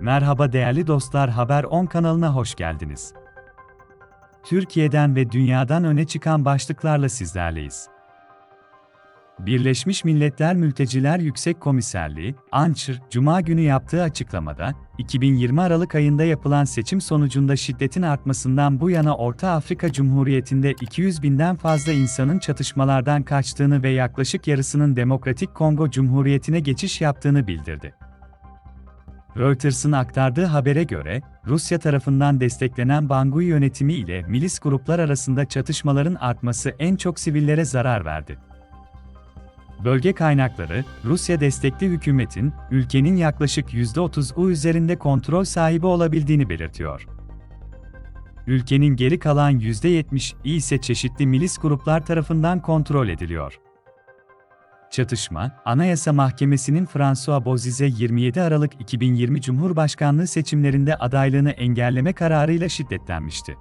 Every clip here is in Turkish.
Merhaba değerli dostlar Haber 10 kanalına hoş geldiniz. Türkiye'den ve dünyadan öne çıkan başlıklarla sizlerleyiz. Birleşmiş Milletler Mülteciler Yüksek Komiserliği, ANÇR, Cuma günü yaptığı açıklamada, 2020 Aralık ayında yapılan seçim sonucunda şiddetin artmasından bu yana Orta Afrika Cumhuriyeti'nde 200 binden fazla insanın çatışmalardan kaçtığını ve yaklaşık yarısının Demokratik Kongo Cumhuriyeti'ne geçiş yaptığını bildirdi. Reuters'ın aktardığı habere göre, Rusya tarafından desteklenen Bangui yönetimi ile milis gruplar arasında çatışmaların artması en çok sivillere zarar verdi. Bölge kaynakları, Rusya destekli hükümetin, ülkenin yaklaşık %30'u üzerinde kontrol sahibi olabildiğini belirtiyor. Ülkenin geri kalan %70'i ise çeşitli milis gruplar tarafından kontrol ediliyor. Çatışma, Anayasa Mahkemesi'nin François Boziz'e 27 Aralık 2020 Cumhurbaşkanlığı seçimlerinde adaylığını engelleme kararıyla şiddetlenmişti.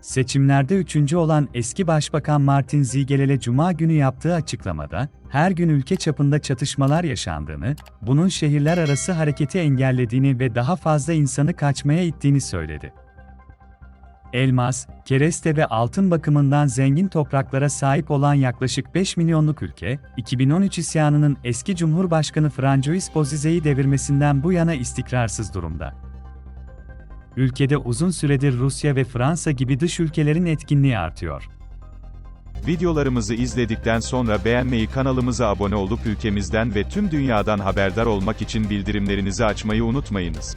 Seçimlerde üçüncü olan eski Başbakan Martin Zigelel'e Cuma günü yaptığı açıklamada, her gün ülke çapında çatışmalar yaşandığını, bunun şehirler arası hareketi engellediğini ve daha fazla insanı kaçmaya ittiğini söyledi. Elmas, kereste ve altın bakımından zengin topraklara sahip olan yaklaşık 5 milyonluk ülke, 2013 isyanının eski Cumhurbaşkanı Francois Bozize'yi devirmesinden bu yana istikrarsız durumda. Ülkede uzun süredir Rusya ve Fransa gibi dış ülkelerin etkinliği artıyor. Videolarımızı izledikten sonra beğenmeyi kanalımıza abone olup ülkemizden ve tüm dünyadan haberdar olmak için bildirimlerinizi açmayı unutmayınız.